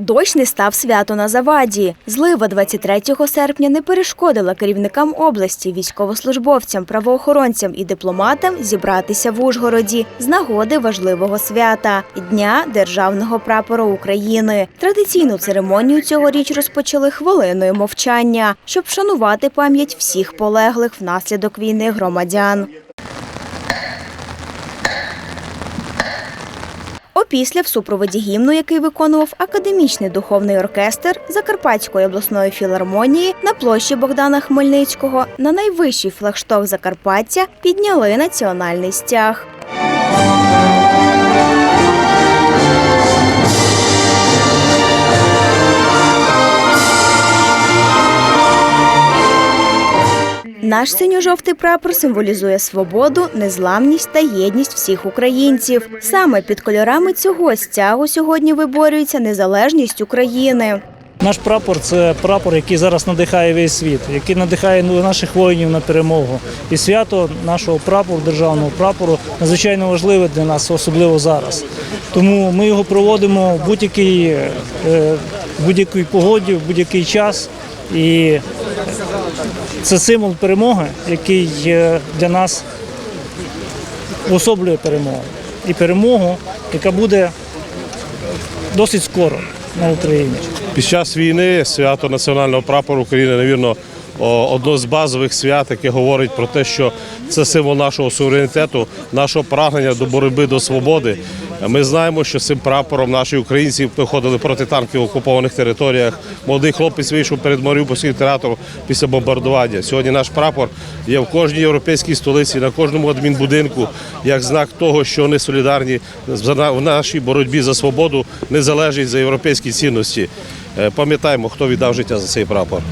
Дощ не став свято на заваді. Злива 23 серпня не перешкодила керівникам області, військовослужбовцям, правоохоронцям і дипломатам зібратися в Ужгороді з нагоди важливого свята Дня державного прапора України. Традиційну церемонію цьогоріч розпочали хвилиною мовчання, щоб вшанувати пам'ять всіх полеглих внаслідок війни громадян. Опісля в супроводі гімну, який виконував академічний духовний оркестр Закарпатської обласної філармонії на площі Богдана Хмельницького на найвищий флагшток Закарпаття підняли національний стяг. Наш синьо-жовтий прапор символізує свободу, незламність та єдність всіх українців. Саме під кольорами цього стягу сьогодні виборюється незалежність України. Наш прапор це прапор, який зараз надихає весь світ, який надихає ну, наших воїнів на перемогу. І свято нашого прапору, державного прапору, надзвичайно важливе для нас, особливо зараз. Тому ми його проводимо в будь-якій е, будь-якій погоді, в будь-який час. І це символ перемоги, який для нас уособлює перемогу. І перемогу, яка буде досить скоро на Україні. Під час війни свято національного прапору України, навірно, одно з базових свят, яке говорить про те, що це символ нашого суверенітету, нашого прагнення до боротьби до свободи. Ми знаємо, що цим прапором наші українці виходили проти танків в окупованих територіях. Молодий хлопець вийшов перед Маріупольським театром після бомбардування. Сьогодні наш прапор є в кожній європейській столиці, на кожному адмінбудинку, як знак того, що вони солідарні в нашій боротьбі за свободу, незалежність за європейські цінності. Е, Пам'ятаємо, хто віддав життя за цей прапор.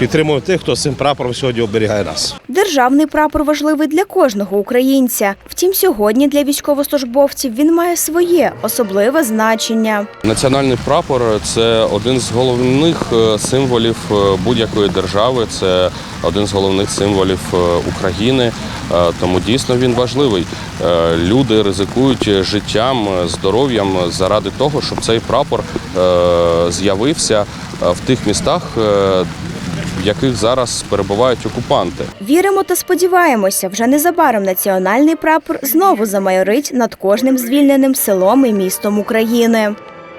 Підтримуємо тих, хто з цим прапором сьогодні оберігає нас. Державний прапор важливий для кожного українця. Втім, сьогодні для військовослужбовців він має своє особливе значення. Національний прапор це один з головних е, символів е, будь-якої держави, це один з головних символів е, України. Тому дійсно він важливий. Люди ризикують життям, здоров'ям заради того, щоб цей прапор з'явився в тих містах, в яких зараз перебувають окупанти. Віримо та сподіваємося, вже незабаром національний прапор знову замайорить над кожним звільненим селом і містом України.